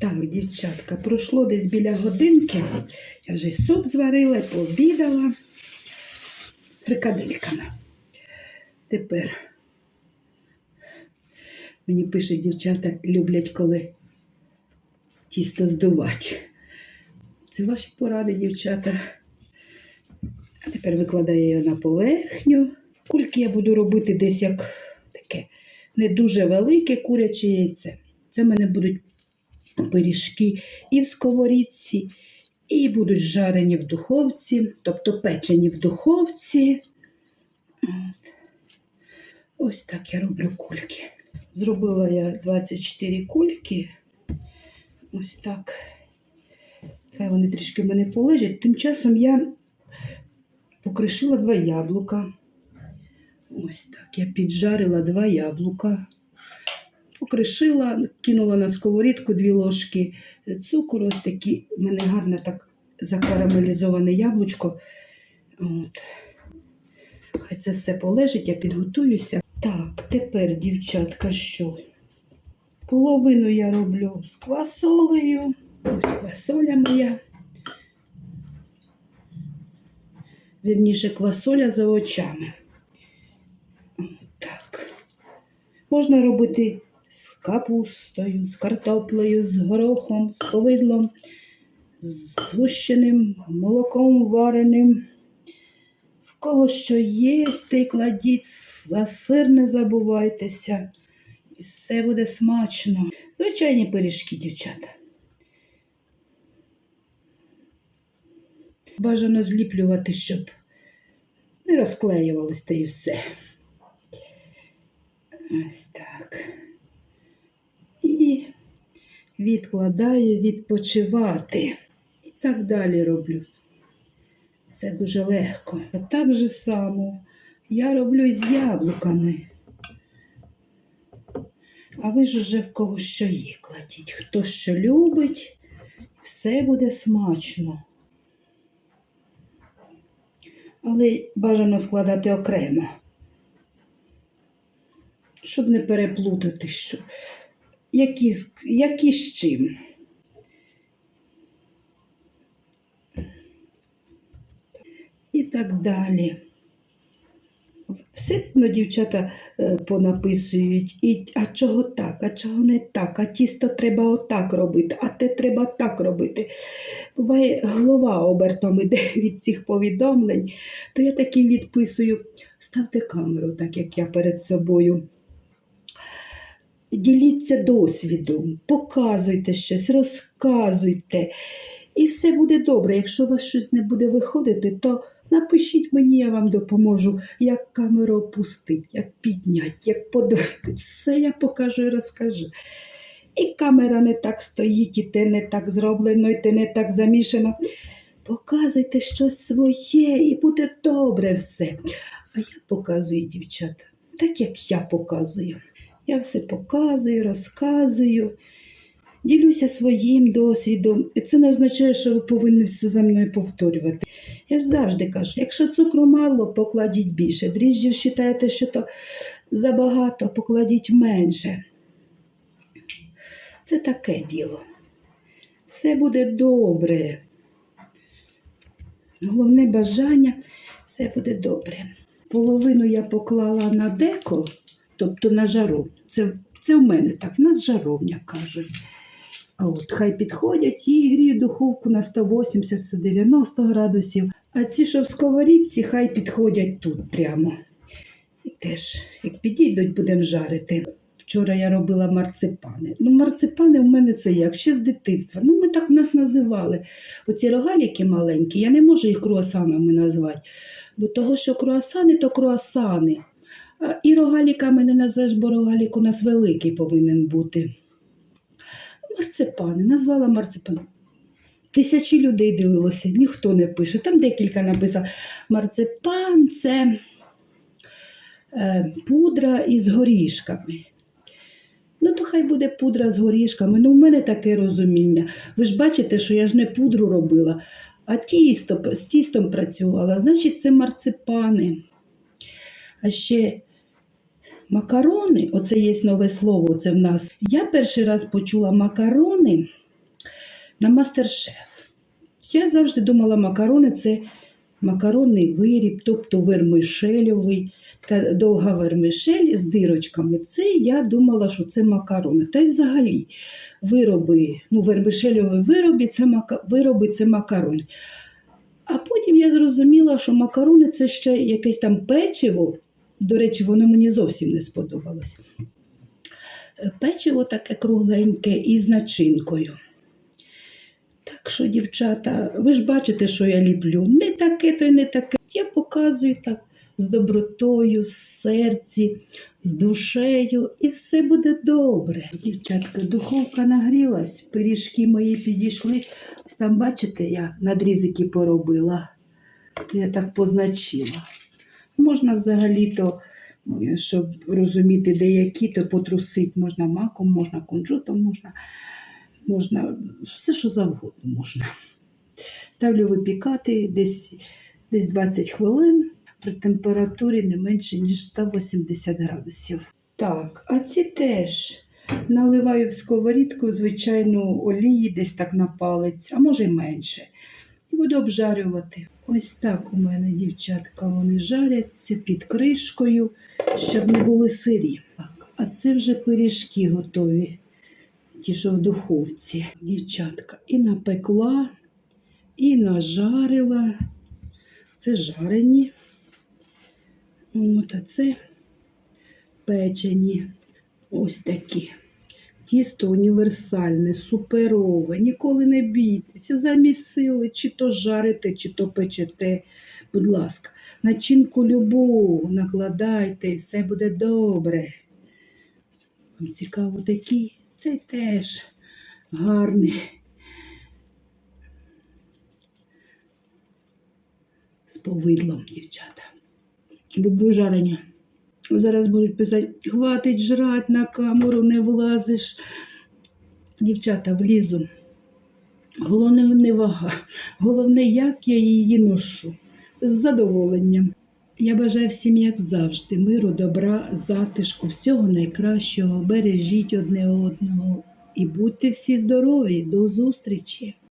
Так, дівчатка, пройшло десь біля годинки. Я вже суп зварила, пообідала з фрикадельками. Тепер мені пишуть дівчата, люблять, коли тісто здувати. Це ваші поради, дівчата. А тепер викладаю його на поверхню. Кульки я буду робити десь як таке не дуже велике куряче яйце. Це в мене будуть пиріжки і в сковорідці, і будуть жарені в духовці, тобто печені в духовці. От. Ось так я роблю кульки. Зробила я 24 кульки. Ось так. Хай вони трішки в мене полежать. Тим часом я покришила два яблука. Ось так. Я піджарила два яблука. Покришила, кинула на сковорідку дві ложки цукру. Ось такі. У мене гарне так закарамелізоване яблучко. От. Хай це все полежить, я підготуюся. Так, тепер, дівчатка, що? Половину я роблю з квасолею. Ось квасоля моя. Вірніше, квасоля за очами. Так. Можна робити капустою, з картоплею, з горохом, з повидлом, з згущеним молоком вареним. В кого що є, й кладіть, за сир не забувайтеся. І все буде смачно. Звичайні пиріжки, дівчата. Бажано зліплювати, щоб не розклеювалось та і все. Ось так. І відкладаю відпочивати. І так далі роблю. Це дуже легко. А так же само я роблю з яблуками. А ви ж уже в кого що є, кладіть. Хто що любить, все буде смачно. Але бажано складати окремо, щоб не переплутати, що які, які з чим. І так далі. Все ну, дівчата е, понаписують, і, а чого так, а чого не так, а тісто треба отак робити, а те треба так робити. Буває, голова обертом іде від цих повідомлень, то я таким відписую, ставте камеру, так як я перед собою. Діліться досвідом, показуйте щось, розказуйте. І все буде добре. Якщо у вас щось не буде виходити, то напишіть мені, я вам допоможу, як камеру опустити, як підняти, як подивитися. Все я покажу і розкажу. І камера не так стоїть, і те не так зроблено, і те не так замішано. Показуйте щось своє і буде добре все. А я показую, дівчата, так як я показую. Я все показую, розказую, ділюся своїм досвідом. І це не означає, що ви повинні все за мною повторювати. Я ж завжди кажу, якщо цукру мало, покладіть більше. Дріжджів вважаєте, що то забагато, покладіть менше. Це таке діло. Все буде добре. Головне бажання, все буде добре. Половину я поклала на деко, тобто на жару. Це, це в мене так, в нас жаровня кажуть. От хай підходять і гріють духовку на 180-190 градусів. А ці, що в сковорідці, хай підходять тут прямо. І теж, як підійдуть, будемо жарити. Вчора я робила марципани. Ну, марципани в мене це як ще з дитинства. Ну, ми так нас називали. Оці рогаліки маленькі, я не можу їх круасанами назвати. Бо того, що круасани, то круасани. І рогаліками не назвеш, бо рогалік у нас великий повинен бути. Марципани, назвала марципани. Тисячі людей дивилося, ніхто не пише. Там декілька написав. Марципан це е, пудра із горішками. Ну, то хай буде пудра з горішками. Ну, в мене таке розуміння. Ви ж бачите, що я ж не пудру робила, а тісто, з тістом працювала. Значить, це марципани. А ще макарони, оце є нове слово, це в нас. Я перший раз почула макарони на мастер-шеф. Я завжди думала, макарони це макаронний виріб, тобто вермишельовий та довга вермишель з дирочками. Це я думала, що це макарони. Та й взагалі вироби, ну, вермишельові вироби це, мака... вироби це макарони. А потім я зрозуміла, що макарони це ще якесь там печиво. До речі, воно мені зовсім не сподобалось. Печиво таке кругленьке і з начинкою. Так що, дівчата, ви ж бачите, що я люблю. Не таке, то й не таке. Я показую так з добротою, в серці, з душею, і все буде добре. Дівчатка, духовка нагрілась, пиріжки мої підійшли. Ось там, бачите, я надрізики поробила. Я так позначила. Можна взагалі-то, е, щоб розуміти, де які, то потрусить. Можна маком, можна кунжутом, можна, можна все, що завгодно можна. Ставлю випікати десь, десь 20 хвилин при температурі не менше, ніж 180 градусів. Так, а ці теж наливаю в сковорідку звичайну олії, десь так на палець, а може й менше. І буду обжарювати. Ось так у мене, дівчатка, вони жаряться під кришкою, щоб не були сирі. А це вже пиріжки готові, ті, що в духовці. Дівчатка, і напекла, і нажарила. Це жарені. От, а це печені. Ось такі. Тісто універсальне, суперове. Ніколи не бійтеся, замість сили, чи то жарите, чи то печете. Будь ласка, начинку любу накладайте, все буде добре. Вам цікаво такі? Це теж гарний. З повидлом, дівчата. Люблю жарення. Зараз будуть писати, хватить жрать на камеру, не влазиш. Дівчата, влізу. Головне не вага. Головне, як я її ношу. З задоволенням. Я бажаю всім, як завжди, миру, добра, затишку, всього найкращого. Бережіть одне одного і будьте всі здорові. До зустрічі!